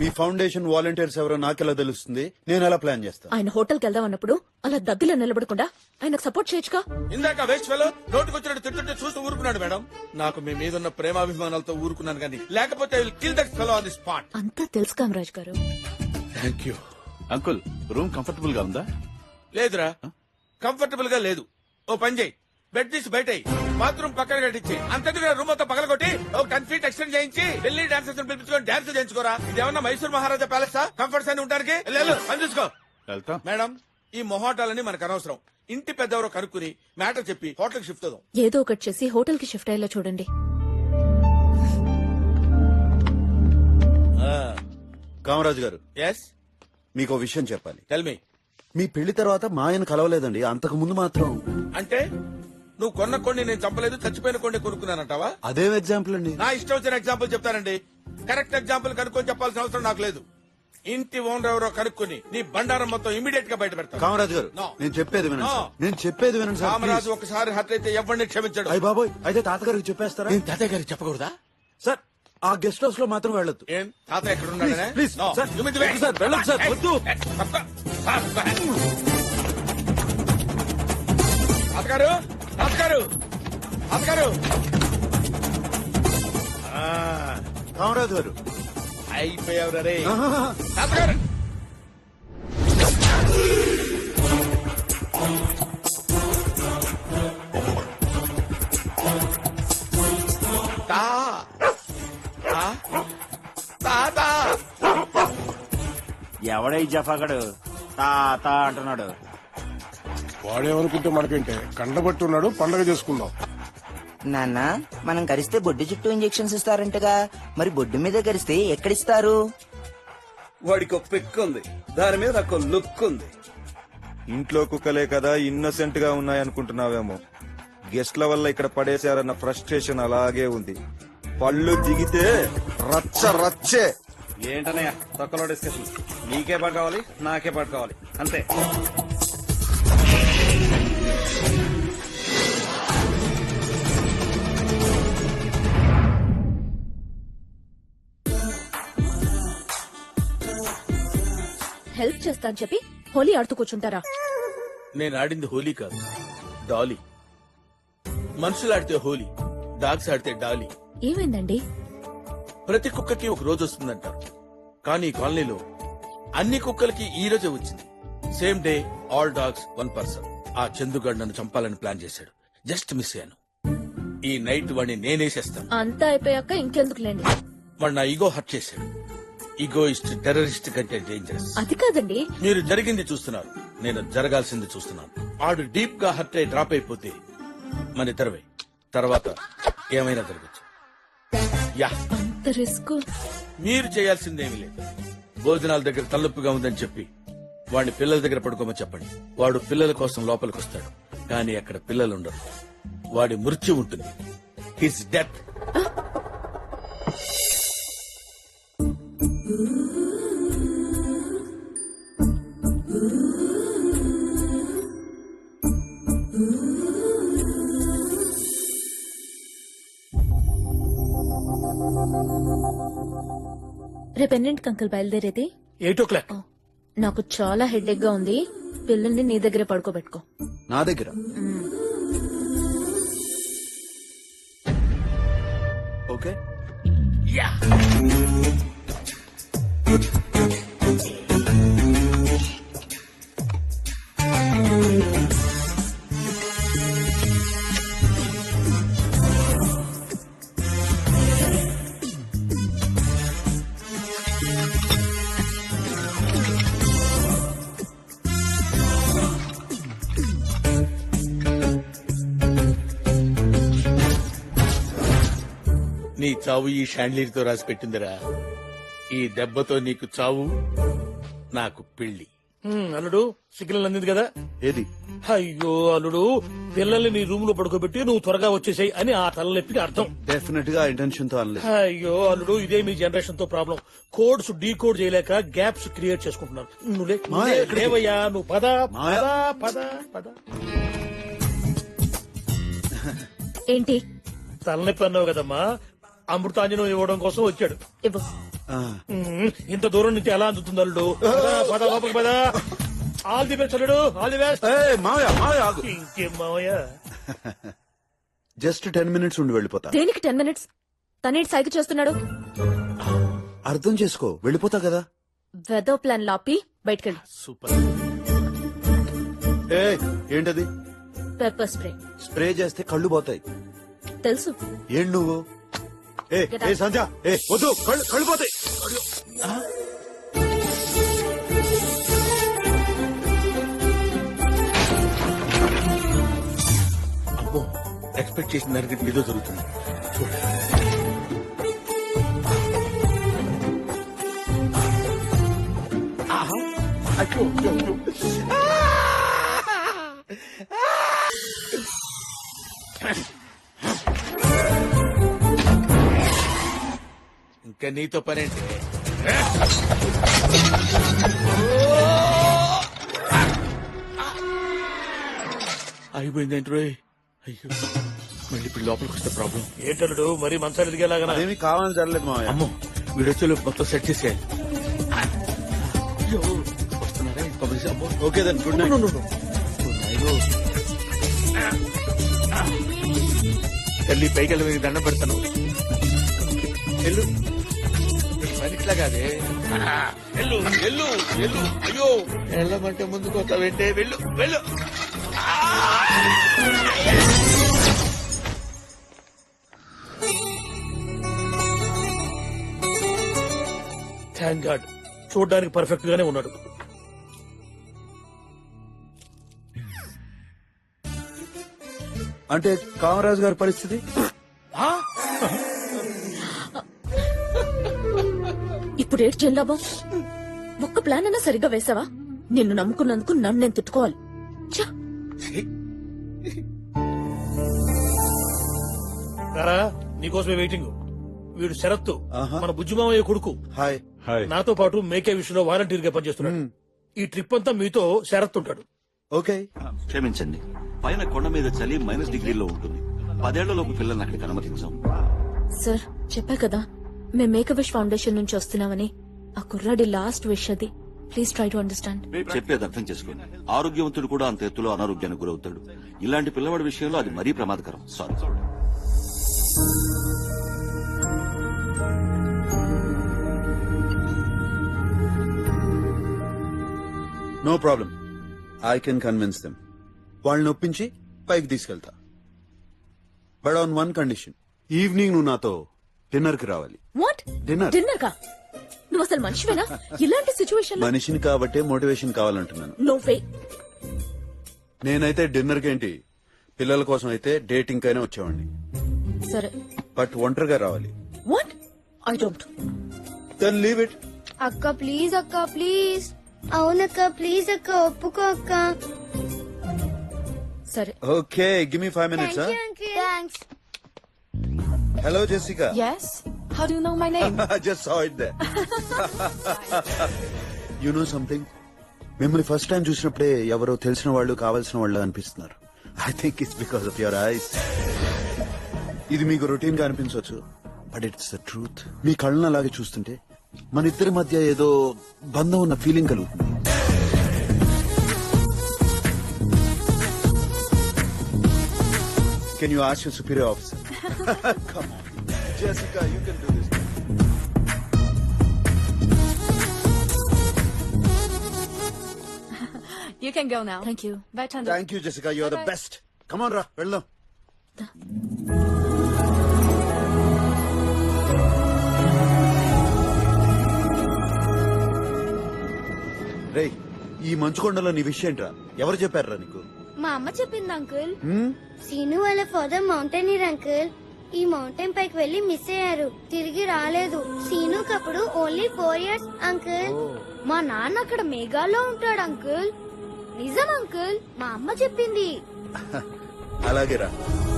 మీ foundation volunteers ఎవరో నాకెలా తెలుస్తుంది? నేను ఎలా ప్లాన్ చేస్తాను? ఆయన హోటల్కి వెళ్దాం అన్నప్పుడు అలా దద్దిలో నిలబడకుండా ఆయనకు సపోర్ట్ చేయొచ్చుగా? ఇందాక వేస్ట్ ఫెలో నోటుకొచ్చినట్టు తింటుంటే చూస్తూ ఊరుకున్నాడు మేడం. నాకు మీ మీద ఉన్న ప్రేమాభిమానాలతో ఊరుకున్నాను కానీ లేకపోతే kill that fellow on the spot అంతా తెలుసు కామరాజ్ గారు. థ్యాంక్ యూ అంకుల్ రూమ్ కంఫర్టబుల్గా ఉందా? లేదురా. కంఫర్టబుల్గా లేదు. ఓ పని చేయి. బెడ్ తీసి బయట బాత్రూమ్ పక్కన కట్టించి. అంతటిగా రూమ్ మొత్తం పగలగొట్టి ఒక టెన్ ఫీట్ ఎక్స్టెండ్ చేయించి ఢిల్లీ డాన్సర్స్ పిలిపించుకొని డాన్స్ చేయించుకోరా. ఇదేమన్నా మైసూర్ మహారాజా ప్యాలెస్ కంఫర్ట్స్ అని ఉంటానికి లేదు పని చూసుకో. వెళ్తాం. మేడం ఈ మొహాటాలని మనకు అనవసరం. ఇంటి పెద్దవరో కనుక్కుని మ్యాటర్ చెప్పి హోటల్ షిఫ్ట్ అవుదాం. ఏదో ఒకటి చేసి హోటల్కి షిఫ్ట్ అయ్యేలా చూడండి. కామరాజు గారు ఎస్ మీకు ఓ విషయం చెప్పాలి. టెల్ మీ మీ పెళ్ళి తర్వాత మా ఆయన కలవలేదండి. అంతకు ముందు మాత్రం. అంటే? నువ్వు కొన్న కొన్ని నేను చంపలేదు చచ్చిపోయిన కొన్ని కొనుక్కున్నానంటావా అదేం ఎగ్జాంపుల్ అండి నా ఇష్టం వచ్చిన ఎగ్జాంపుల్ చెప్తానండి కరెక్ట్ ఎగ్జాంపుల్ కనుక్కొని చెప్పాల్సిన అవసరం నాకు లేదు ఇంటి ఓనర్ ఎవరో కనుక్కొని నీ బండారం మొత్తం ఇమీడియట్గా బయట పెడతాను కామరాజు గారు No. నేను చెప్పేది వినండి No. సార్. నేను చెప్పేది వినండి సార్ రామరాజు ఒకసారి హత్య అయితే ఎవరిని క్షమించడు అయ్య బాబోయ్ అయితే తాతగారికి చెప్పేస్తారా నేను తాతయ్య గారికి చెప్పకూడదా సార్ ఆ గెస్ట్ హౌస్లో మాత్రం వెళ్ళొద్దు ఏం తాతయ్య ఎక్కడ ఉన్నాడనే Please, please, No. sir. You mean the way? వద్దు, sir. వెళ్ళొద్దు, sir. Hey, వద్దు. hey, తప్ప. తప్ప. తాతగారు కామరాజు గారు. అయిపోయావు రే ఎవడై జఫాగడు? తా తా అంటున్నాడు. వాడేమనుకుంటే మనకేంటే కండబట్టి ఉన్నాడు పండగ చేసుకుందాం. నాన్న మనం కరిస్తే బొడ్డు చుట్టూ ఇంజెక్షన్స్ ఇస్తారంటగా. మరి బొడ్డు మీద కరిస్తే ఎక్కడిస్తారు? వాడికి ఒక పిక్ ఉంది దాని మీద ఒక లుక్ ఉంది ఇంట్లో కుక్కలే కదా ఇన్నోసెంట్గా ఉన్నాయనుకుంటున్నావేమో. గెస్ట్ల వల్ల ఇక్కడ పడేశారన్న ఫ్రస్ట్రేషన్ అలాగే ఉంది. పళ్ళు దిగితే రచ్చ రచ్చే. ఏంటనయ్య తొక్కలో డిస్కషన్. నీకే పాటు కావాలి నాకే పాటు కావాలి. అంతే. హెల్ప్ చేస్తా అని చెప్పి హోలీ ఆడుతూ కూర్చుంటారా? నేను ఆడింది హోలీ కాదు డాలీ. మనుషులు ఆడితే హోలీ డాగ్స్ ఆడితే డాలీ. ఏమైందండి? ప్రతి కుక్కకి ఒక రోజు వస్తుందంటారు. కానీ ఈ కాలనీలో అన్ని కుక్కలకి ఈ రోజే వచ్చింది. Same day all dogs one person. ఆ చందుగాడు నన్ను చంపాలని ప్లాన్ చేశాడు. జస్ట్ మిస్ అయ్యాను. ఈ నైట్ వాడిని నేనేసేస్తాను. అంతా అయిపోయాక ఇంకెందుకులేండి? వాడు నా ఈగో హర్ట్ చేశాడు. ఈగోయిస్ట్ టెర్రరిస్ట్ కంటే డేంజరస్ అది కాదండి. మీరు జరిగింది చూస్తున్నారు. నేను జరగాల్సింది చూస్తున్నాను. ఆడు డీప్గా హర్ట్ అయి డ్రాప్ అయిపోతే మన ఇద్దరవే తర్వాత ఏమైనా జరగచ్చు. యా. అంత రిస్క్ మీరు చేయాల్సిందేమీ లేదు. భోజనాల దగ్గర తలనొప్పిగా ఉందని చెప్పి వాడిని పిల్లల దగ్గర పడుకోమని చెప్పండి. వాడు పిల్లల కోసం లోపలికి వస్తాడు. కానీ అక్కడ పిల్లలు ఉండరు. వాడి మృత్యు ఉంటుంది. హిస్ డెత్ రేపు ఎన్నింటికి అంకుల్ బయలుదేరేది? Eight o'clock. నాకు చాలా హెడేక్గా ఉంది. పిల్లల్ని నీ దగ్గరే పడుకోబెట్టుకో. నా దగ్గర? ఓకే. నీ చావు ఈ షాండ్లీర్తో రాసి పెట్టిందిరా. ఈ దెబ్బతో నీకు చావు నాకు పెళ్ళి అల్లుడు సిగ్నల్ అందింది కదా? ఏది? అయ్యో అల్లుడు పిల్లల్ని నీ రూమ్లో పడుకోబెట్టి నువ్వు త్వరగా వచ్చేసాయి అని ఆ తలనొప్పికి అర్థం. డెఫినెట్గా ఇంటెన్షన్తో అనలేదు. అయ్యో అల్లుడు ఇదే మీ జనరేషన్తో ప్రాబ్లం. కోడ్స్ డీ కోడ్ చేయలేక గ్యాప్స్ క్రియేట్ చేసుకుంటున్నారు. నువ్వు లే- మాయ, లే- ఎక్కడికి? లేవయ్యా నువ్వు పద మాయ. పద పద పద. ఏంటి? తలనొప్పి అన్నావు కదమ్మా. అమృతాంజనం ఇవ్వడం కోసం వచ్చాడు. ఇవ్వు. ఇంత దూరం నుంచి ఎలా అందుతుంది అల్లుడు? పద, పద లోపలికి పద. ఆల్ ది బెస్ట్ అల్లుడు ఆల్ ది బెస్ట్. ఏయ్, మావయ్య మావయ్య ఆగు. ఇంకేం మావయ్య? జస్ట్ టెన్ మినిట్స్ ఉండి వెళ్ళిపోతా. దేనికి టెన్ మినిట్స్? తనేటి సైకి చేస్తున్నాడు. అర్థం చేసుకో వెళ్ళిపోతా కదా. వెదో ప్లాన్ లాపి బయటకెళ్ళి. సూపర్. ఏ ఏంటది? Pepper spray. స్ప్రే చేస్తే కళ్ళు పోతాయి. తెలుసు. ఏం నువ్వు? ఏ ఏ. సంధ్య ఏ వద్దు కళ్ళు కళ్ళు పోతాయి? అమ్మో ఎక్స్పెక్ట్ చేసిన దానికి ఏదో జరుగుతుంది చూడు ఆహా. అయ్యో, ఇంకా నీతో పనేంటి అయిపోయిందేంటి రోయ్ అయ్యో మళ్ళీ ఇప్పుడు లోపలికి వస్తే ప్రాబ్లం ఏంటల్లుడు మరి మంచాలు ఎదిగేలాగా అదేమి కావాలని జరగలేదు మావయ్య అమ్మో వీడొచ్చే మొత్తం సెట్ చేసేయాలి అయ్యో, వస్తున్నారా? ఇంకొకరి సే- అమ్మో. Okay then good night no, no, no. ఓ నాయనో. తల్లి పైకి వెళ్ళి మీకు దండం పెడతాను వెళ్ళు ఇట్లా కాదే వెళ్ళు వెళ్ళు వెళ్ళు. అయ్యో. వెళ్ళమంటే ముందుకు వస్తావేంటే వెళ్ళు వెళ్ళు. థ్యాంక్ గాడ్ చూడడానికి పర్ఫెక్ట్ గానే ఉన్నాడు. అంటే కామరాజు గారి పరిస్థితి? ఇప్పుడు ఏడు చెల్లాబం? ఒక్క ప్లాన్ అయినా సరిగ్గా వేసావా? నిన్ను నమ్ముకున్నందుకు నన్ను నేను తిట్టుకోవాలి. నీకోసమే వెయిటింగ్ వీడు శరత్తు. మన బుజ్జిమామయ్య కొడుకు. హాయ్. హాయ్. నాతో పాటు మేకే విషయంలో వాలంటీర్గా పనిచేస్తున్నాడు ఈ ట్రిప్ అంతా మీతో శరత్ ఉంటాడు. ఓకే. క్షమించండి. పైన కొండ మీద చలి మైనస్ డిగ్రీలో ఉంటుంది. పదేళ్ళలోపు పిల్లల్ని అక్కడికి అనుమతించాం. సార్ చెప్పా కదా. మేము మేక విష్ ఫౌండేషన్ నుంచి వస్తున్నామని. ఆ కుర్రాడి లాస్ట్ విష్ అది. Please try to understand. చెప్పేది అర్థం చేసుకోండి. ఆరోగ్యవంతుడు కూడా అంత ఎత్తులో అనారోగ్యానికి గురవుతాడు. ఇలాంటి పిల్లవాడి విషయంలో అది మరీ ప్రమాదకరం. Sorry no problem I can convince them వాళ్ళని ఒప్పించి పైకి తీసుకెళ్తా. But on one condition evening నువ్వు నాతో డిన్నర్కి రావాలి. వాట్? Dinner. డిన్నర్. కా నువ్వు అసలు మనిషివేనా? ఇలాంటి సిచ్యువేషన్ మనిషిని కాబట్టే మోటివేషన్ కావాలంటున్నాను. నో వే నేనైతే డిన్నర్కి ఏంటి పిల్లల కోసం అయితే డేటింగ్ కైనా వచ్చేవాడిని. సరే. బట్ ఒంటరిగా రావాలి. What? I don't. Then leave it అక్క ప్లీజ్ అక్క ప్లీజ్. అవునక్క ప్లీజ్ అక్క ఒప్పుకో అక్క. సరే. Okay give me five minutes thanks hello Jessica yes? How do you know my name? Just saw it there. You know something మిమ్మల్ని first time చూసినప్పుడే ఎవరో తెలిసిన వాళ్ళు కావాల్సిన వాళ్ళు అనిపిస్తున్నారు. I think it's because of your eyes ఇది మీకు రొటీన్గా అనిపించవచ్చు బట్ ఇట్స్ ద ట్రూత్ మీ కళ్ళను అలాగే చూస్తుంటే మన ఇద్దరి మధ్య ఏదో బంధం ఉన్న ఫీలింగ్ కలుగుతుంది. Can you ask your superior officer come Jessica you can do this you can go now. Thank you. Bye Chandra. Thank you Jessica you are the best come on రా వెళ్దాం రే ఈ మంచుకొండలో నీ విషయం ఏంట్రా ఎవరు చెప్పారా నీకు? మా అమ్మ చెప్పింది అంకుల్. హ్మ్? సీను వాళ్ళ ఫాదర్ మౌంటైనీర్ అంకుల్. ఈ మౌంటైన్ పైకి వెళ్ళి మిస్ అయ్యారు. తిరిగి రాలేదు. సీనుకి అప్పుడు ఓన్లీ ఫోర్ ఇయర్స్ అంకుల్ మా నాన్న అక్కడ మేఘాల్లో ఉంటాడు అంకుల్ నిజం అంకుల్ మా అమ్మ చెప్పింది. అలాగే రా